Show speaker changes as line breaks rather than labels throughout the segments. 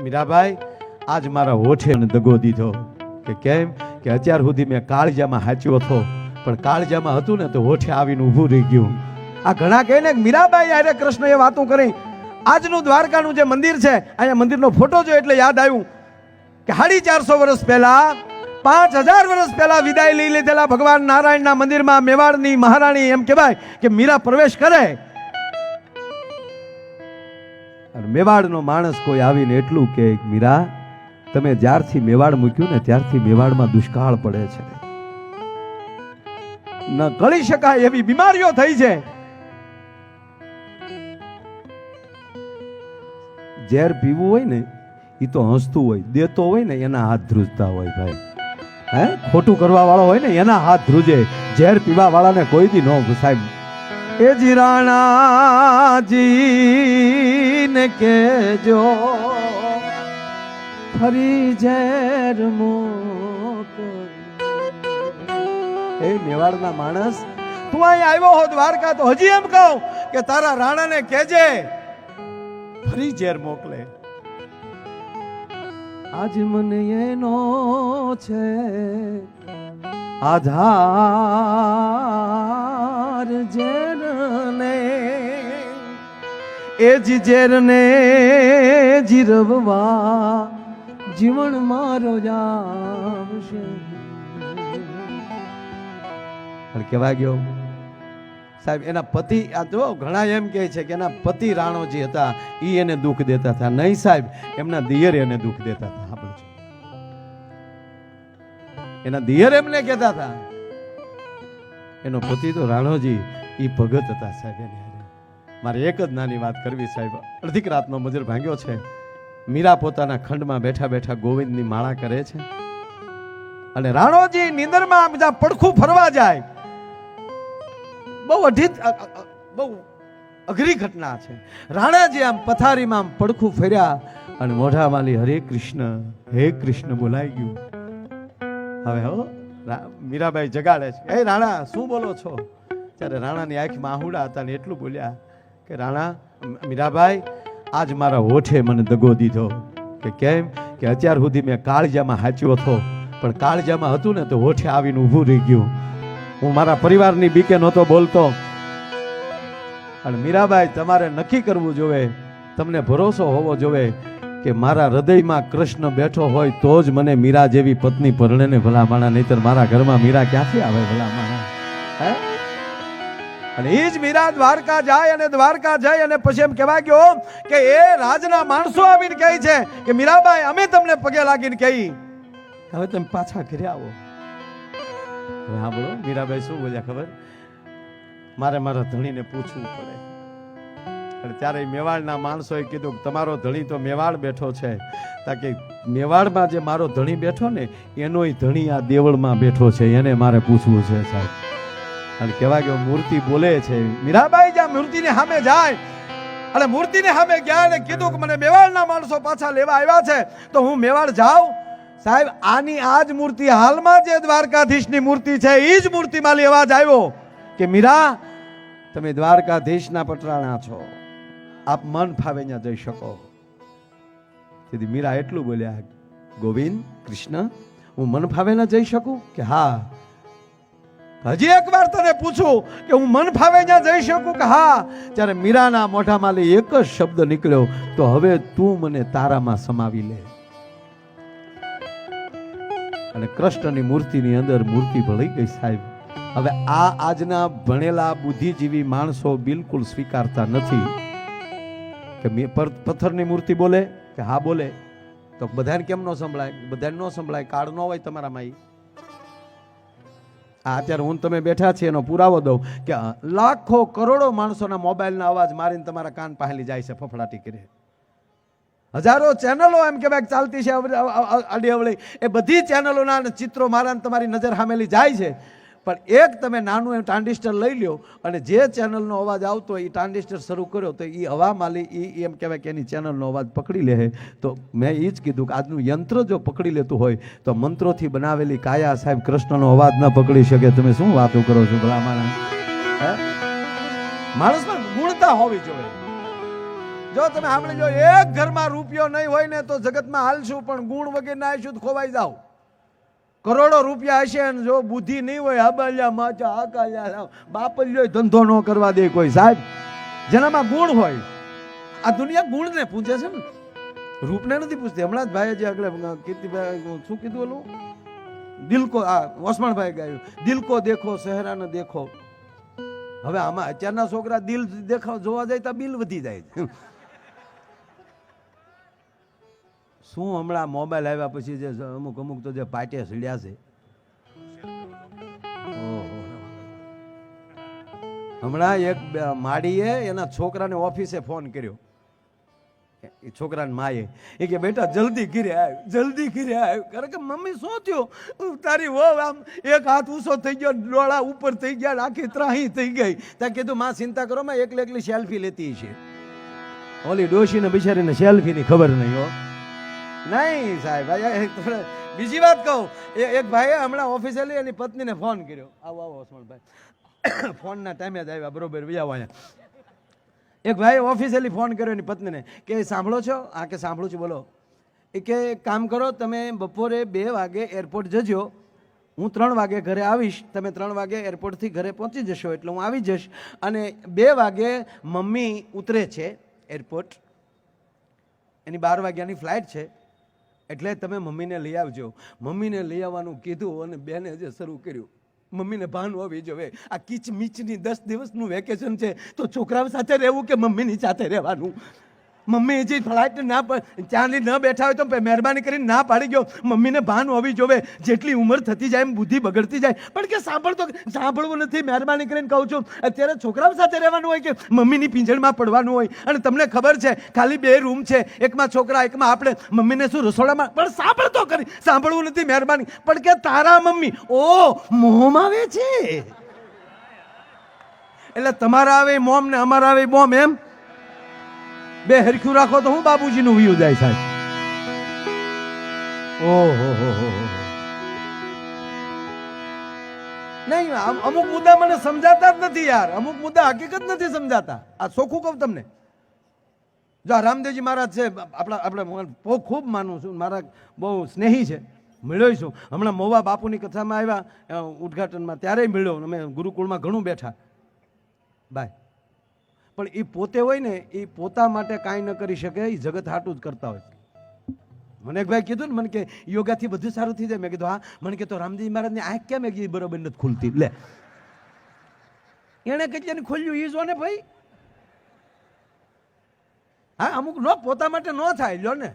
મીરાભાઈ આજ મારા ઓઠે દગો દીધો. કે કેમ? કે અત્યાર સુધી મેં કાળજામાં હાચ્યો હતો. પણ કાળજામાં હતું ને તો ઓઠે આવીને ઊભું રહી ગયું. આ ઘણા કહે ને મીરાબાઈ અરે કૃષ્ણ એ વાતો કરી. આજનું દ્વારકાનું જે મંદિર છે, અહીંયા મંદિરનો ફોટો જો એટલે યાદ આવ્યું કે સાડી ચારસો વર્ષ પહેલા, પાંચ હજાર વર્ષ પહેલા વિદાય લઈ લીધેલા ભગવાન નારાયણના મંદિરમાં મેવાડની મહારાણી એમ કહેવાય કે મીરા પ્રવેશ કરે. અને મેવાડનો માણસ કોઈ આવીને એટલું કે, મીરા, તમે જ્યારથી મેવાડ મૂક્યું ને ત્યારથી મેવાડમાં દુષ્કાળ પડે છે. ન ગળી શકાય એવી બીમારીઓ થઈ છે. ઝેર પીવું હોય ને એ તો હસતું હોય, દેતો હોય ને, એના હાથ ધ્રુજતા હોય ભાઈ. હે? ખોટું કરવા વાળો હોય ને, એના હાથ ધ્રુજે. ઝેર પીવા વાળાને કોઈ દી ન સાહેબ એ જીરાણાજી ને કેજો ફરી ઝેર એ મેવાડના માણસ, તું અહીં આવ્યો હો દ્વારકા, તો હજી એમ કહું કે તારા રાણાને કહેજે, ફરી ઝેર મોકલે આજ મને એનો છે આધાર ઝેરને, એ જ જેરને જીરવવા જીવન મારો જામશે પણ કેવા ગયો? સાહેબ, એના પતિ, આ જો ઘણા એમ કહે છે કે એના પતિ રાણોજી હતા એ એને દુઃખ દેતા હતા. નહીં સાહેબ, એમના દિયર એને દુઃખ દેતા હતા. આપણે એના દિયર એમને કહેતા હતા. એનો પતિ તો રાણોજી એ ભગત હતા સાહેબ એની. મારે એક જ નાની વાત કરવી સાહેબ. અડધીક રાતનો મજર ભાંગ્યો છે. મીરા પોતાના ખંડમાં બેઠા બેઠા ગોવિંદની માળા કરે છે. અને રાણોજી નીંદરમાં જ્યાં પડખું ફરવા જાય, બહુ અઢી બહુ અઘરી ઘટના છે. રાણાજી આમ પથારીમાં આમ પડખું ફર્યા અને મોઢા માલી હરે કૃષ્ણ, હે કૃષ્ણ બોલાઈ ગયું. હવે હો મીરાબાઈ જગાડે છે. એ રાણા, શું બોલો છો? ત્યારે રાણાની આંખમાં આહુડા હતા ને એટલું બોલ્યા કે, રાણા મીરાભાઈ આજ મારા હોઠે મને દગો દીધો. કે કેમ? કે અત્યાર સુધી મેં કાળજામાં હાચ્યો હતો. પણ કાળજામાં હતું ને તો હોઠે આવીને ઊભું રહી ગયું. હું મારા પરિવારની બીકે નહોતો બોલતો. અને મીરાબાઈ, તમારે નક્કી કરવું જોવે. તમને ભરોસો હોવો જોવે. કે મારા હૃદયમાં કૃષ્ણ બેઠો હોય તો જ મને મીરા જેવી પત્ની પરણે ને ભલા માણા નહીતર મારા ઘરમાં મીરા ક્યાંથી આવે ભલા માણા હે? અને એ જ મીરા દ્વારકા જાય અને દ્વારકા જાય અને પછી એમ કહેવા ગયો કે એ રાજના માણસો આવીને કહે છે કે, મીરાબાઈ, અમે તમને પગે લાગીને કહી. હવે તમે પાછા ઘરે આવો. હા બોલો મીરાબાઈ શું બોલ્યા ખબર? મારે મારા ધણીને પૂછવું પડે. અને ત્યારે મેવાડના માણસોએ કીધું તમારો ધણી તો મેવાડ બેઠો છે. તાકે મેવાડમાં જે મારો ધણી બેઠો ને, એનોય ધણી આ દેવળમાં બેઠો છે, એને મારે પૂછવું છે સાહેબ. અને કહેવાય કે મૂર્તિ બોલે છે, મીરાબાઈ જ્યાં મૂર્તિને સામે જાય. અને મૂર્તિને સામે ગયા અને કીધું કે મને મેવાડના માણસો પાછા લેવા આવ્યા છે, તો હું મેવાડ જાઉં. સાહેબ, આની આ જ મૂર્તિ હાલમાં જે દ્વારકાધીશની મૂર્તિ છે એ જ મૂર્તિમાં અવાજ આવ્યો. કે મીરા, તમે દ્વારકાધીશના પટરાણા છો. આપ મન ફાવે ત્યાં જઈ શકો. તેથી મીરા એટલું બોલ્યા, ગોવિંદ, કૃષ્ણ, હું મન ફાવે ના જઈ શકું? કે હા. હજી એક વાર તને પૂછું કે હું મન ફાવે ત્યાં જઈ શકું કે હા? ત્યારે મીરાના મોઢામાંથી એક જ શબ્દ નીકળ્યો, તો હવે તું મને તારામાં સમાવી લે. અને કૃષ્ણની મૂર્તિની અંદર મૂર્તિ ભળી ગઈ સાહેબ. હવે આ આજના ભણેલા બુદ્ધિજીવી માણસો બિલકુલ સ્વીકારતા નથી. કે પથ્થરની મૂર્તિ બોલે કે હા બોલે, તો બધાને કેમ ન સંભળાય? બધાને ન સંભળાય, કાળ ન હોય તમારામાં ઈ. આ અત્યારે હું તમે બેઠા છીએ એનો પુરાવો દઉં કે લાખો કરોડો માણસોના મોબાઈલના અવાજ મારીને તમારા કાન પહેલી જાય છે ફફડાટી કરી. હજારો ચેનલો એમ કહેવાય ચાલતી છે આડી અવળી એ બધી ચેનલોના ચિત્રો મારા તમારી નજર સામેલી જાય છે. પણ એક તમે નાનું એમ ટ્રાન્ઝિસ્ટર લઈ લ્યો અને જે ચેનલનો અવાજ આવતો એ ટ્રાન્ઝિસ્ટર શરૂ કર્યો તો એ હવા માલી એ એમ કહેવાય કે એની ચેનલનો અવાજ પકડી લે તો મેં એ જ કીધું કે આજનું યંત્ર જો પકડી લેતું હોય તો મંત્રોથી બનાવેલી કાયા સાહેબ કૃષ્ણનો અવાજ ન પકડી શકે. તમે શું વાતો કરો છો ભલા હે? માણસમાં ગુણતા હોવી જોઈએ. જો તમે સાંભળી જો એક ઘરમાં રૂપિયો નહીં હોય ને તો જગતમાં હાલશું, પણ ગુણ વગેરે ના આવીશું ખોવાઈ જાવ કરોડો રૂપિયા હશે ને જો બુદ્ધિ નહીં હોય, હબાલ્યા માચા, હકાલ્યા બાપલ્યો ધંધો ન કરવા દે કોઈ. સાહેબ, જેનામાં ગુણ હોય, આ દુનિયા ગુણને પૂછે છે ને. રૂપને નથી પૂછતી. હમણાં જ ભાઈ જે આગળ કીર્તિભાઈ શું કીધું ઓલું? દિલ કો, આ ઓસમાણભાઈ ગાયું દિલ કો દેખો, સહેરાને દેખો. હવે આમાં અત્યારના છોકરા દિલ દેખાવ જોવા જાય તો બિલ વધી જાય શું હમણાં મોબાઈલ આવ્યા પછી જે અમુક અમુક તો જે પાટે સીડ્યા છે? હમણાં એક માડીએ એના છોકરાને ઓફિસે ફોન કર્યો. એ છોકરાને માએ. એ કે, બેટા, જલ્દી ઘીરે આવ્યો જલ્દી ઘીરે આવ્યો કારણ કે, મમ્મી, શું થયું? તારી વહુ આમ એક હાથ ઊંચો થઈ ગયો, ડોળા ઉપર થઈ ગયા આખી ત્રાહી થઈ ગઈ. ત્યાં કીધું માં ચિંતા કરો, માં એકલી એકલી સેલ્ફી લેતી છે ઓલી ડોશીને બિચારીને સેલ્ફીની ખબર નહીં, હો. નહીં સાહેબ, આ બીજી વાત કહું. એ એક ભાઈએ હમણાં ઓફિસે એની પત્નીને ફોન કર્યો. આવો આવો ઓસમણભાઈ ફોનના ટાઈમે જ આવ્યા, બરોબર, વ્યાવ એક ભાઈએ ઓફિસેલી ફોન કર્યો એની પત્નીને કે, સાંભળો છો? હા, કે સાંભળું છું, બોલો. એ કે, કામ કરો, તમે બપોરે બે વાગે એરપોર્ટ જજો. હું ત્રણ વાગે ઘરે આવીશ. તમે ત્રણ વાગે એરપોર્ટથી ઘરે પહોંચી જશો, એટલે હું આવી જઈશ. અને બે વાગે મમ્મી ઉતરે છે એરપોર્ટ એની બાર વાગ્યાની ફ્લાઇટ છે. એટલે તમે મમ્મીને લઈ આવજો. મમ્મીને લઈ આવવાનું કીધું અને બેને જે શરૂ કર્યું. મમ્મીને ભાન હોવી જોઈએ. આ કીચ મીચની દસ દિવસનું વેકેશન છે. તો છોકરાઓ સાથે રહેવું કે મમ્મીની સાથે રહેવાનું? મમ્મી જે ફ્લાઇટ ના ચાંદી ન બેઠા હોય તો મહેરબાની કરીને ના પાડી ગયો. મમ્મીને ભાન હોવી જોઈએ જેટલી ઉંમર થતી જાય એમ બુદ્ધિ બગડતી જાય. પણ કે સાંભળતો સાંભળવું નથી. મહેરબાની કરીને કહું છું, અત્યારે છોકરાઓ સાથે રહેવાનું હોય કે મમ્મીની પીંજણમાં પડવાનું હોય? અને તમને ખબર છે, ખાલી બે રૂમ છે. એકમાં છોકરા, એકમાં આપણે. મમ્મીને શું રસોડામાં? પણ સાંભળતો કરી સાંભળવું નથી મહેરબાની. પણ કે તારા મમ્મી, ઓ, મોમ આવે છે? એટલે તમારા આવે મોમ ને અમારા આવે મોમ એમ? બે હરખ્યું રાખો તો હું બાબુજીનું વ્યૂ જાય સાહેબ. ઓહો, હો હો. નહીં અમ- અમુક મુદ્દા મને સમજાતા જ નથી યાર. અમુક મુદ્દા હકીકત નથી સમજાતા. આ સોખું કહું તમને. જો રામદેવજી મહારાજ છે, આપણા, આપણે બહુ ખૂબ માનું છું, મારા બહુ સ્નેહી છે. મળ્યો છું. હમણાં મોવા બાપુની કથામાં આવ્યા ઉદઘાટનમાં ત્યારેય મળ્યો. અમે ગુરુકુળમાં ઘણું બેઠા. બાય. પણ એ પોતે હોય ને એ પોતા માટે કાંઈ ન કરી શકે એ જગત હાટું જ કરતા હોય મને એક ભાઈ કીધું ને, મને કે યોગાથી બધું સારું થઈ જાય. મેં કીધું, હા. મને કે તો રામજી મહારાજની આંખ કેમ એક બરોબર નથી ખુલતી? લે. એણે કેટલાને ખોલ્યું એ જો ને ભાઈ. હા, અમુક નો પોતા માટે ન થાય, લ્યો ને.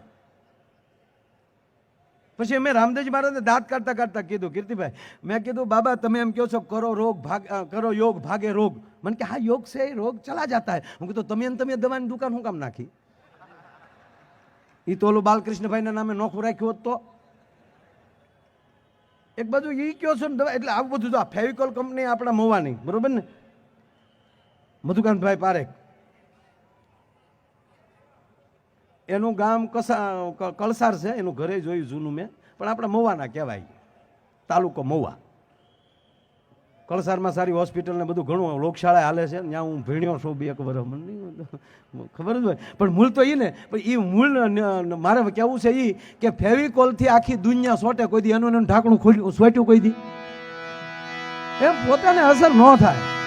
પછી અમે રામદેવજી મહારાજને દાંત કાઢતા કાઢતા કીધું, કીર્તિભાઈ, મેં કીધું, બાબા, તમે એમ કહો છો, કરો રોગ ભાગ કરો યોગ, ભાગે રોગ. મને કે, હા, યોગ છે, રોગ ચલા જતા હે. કીધું, તમે તમે દવાની દુકાન હું કામ નાખી? એ તો ઓલું બાલકૃષ્ણભાઈના નામે નોખું રાખ્યું હોત તો. એક બાજુ એ કયો છો ને દવા, એટલે આવું બધું તો ફેવિકોલ કંપની આપણા મોવાની, બરોબર ને? મધુકાંતભાઈ પારેખ એનું ગામ કસા કળસાર છે, એનું ઘરે જોયું જૂનું મેં. પણ આપણા મવાના કહેવાય. તાલુકો મવા કળસારમાં સારી હોસ્પિટલ ને બધું ઘણું લોકશાળા હાલે છે. ત્યાં હું ભીણ્યો છું બે એક વર્ષ મને ખબર જ હોય. પણ મૂળ તો એ ને. પણ એ મૂળ મારે કહેવું છે એ કે ફેવિકોલથી આખી દુનિયા સોટે કોઈ દી એનું એનું ઢાંકણું ખોલ્યું, સોટ્યું કોઈ દી. એમ પોતાને અસર ન થાય.